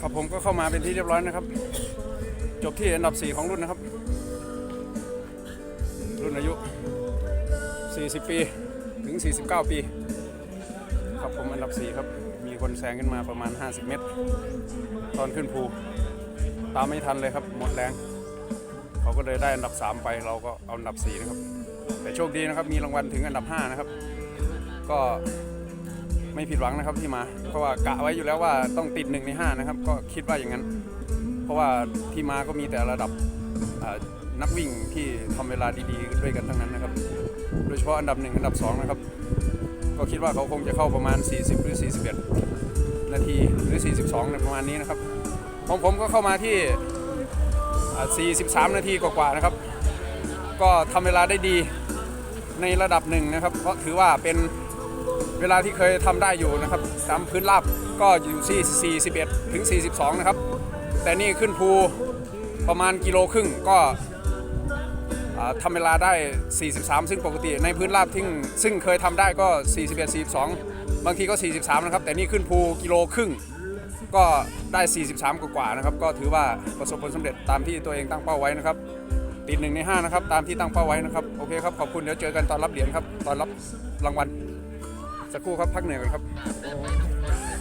ครับผมก็เข้ามาเป็นที่เรียบร้อยนะครับ จบที่อันดับ 4 ของรุ่นนะครับ รุ่นอายุ 40 ปีถึง 49 ปี ครับผมอันดับ 4 ครับ มีคนแซงขึ้นมาประมาณ 50 เมตร ตอนขึ้นภู ตามไม่ทันเลยครับ หมดแรงเขาก็เลยได้อันดับ 3 ไปเราก็เอาอันดับ 4 นะครับ แต่โชคดีนะครับ มีรางวัลถึงอันดับ 5 นะครับ ก็ ไม่ผิดหวังนะครับที่มา เพราะว่ากะไว้อยู่แล้วว่าต้องติด1ใน5นะครับ ก็คิดว่าอย่างนั้น เพราะว่าที่มาก็มีแต่ระดับนักวิ่งที่ทำเวลาดีๆด้วยกันทั้งนั้นนะครับ โดยเฉพาะอันดับ1อันดับ2นะครับ ก็คิดว่าเขาคงจะเข้าประมาณ 40 หรือ 41 นาทีหรือ 42ในประมาณนี้นะครับของผมก็เข้ามาที่อ่า43 นาทีกว่าๆนะครับ ก็ทำเวลาได้ดีในระดับหนึ่งนะครับ เพราะถือว่าเป็น เวลาที่เคยทำได้อยู่นะครับตามพื้นราบก็อยู่ที่41 ถึง 42 นะครับ แต่นี่ขึ้นภูประมาณกิโลครึ่งก็อ่าทำเวลาได้ 43 ซึ่งปกติในพื้นราบที่ซึ่งเคยทำได้ก็ 41 42 บางทีก็ 43 นะครับ แต่นี่ขึ้นภูกิโลครึ่งก็ได้ 43 กว่าๆนะครับ ก็ถือว่าประสบผลสำเร็จตามที่ตัวเองตั้งเป้าไว้นะครับติดหนึ่งในห้านะครับ ตามที่ตั้งเป้าไว้นะครับ โอเคครับ ขอบคุณ เดี๋ยวเจอกันตอนรับเหรียญครับ ตอนรับรางวัล สักครู่ครับพักเหนื่อยกันครับ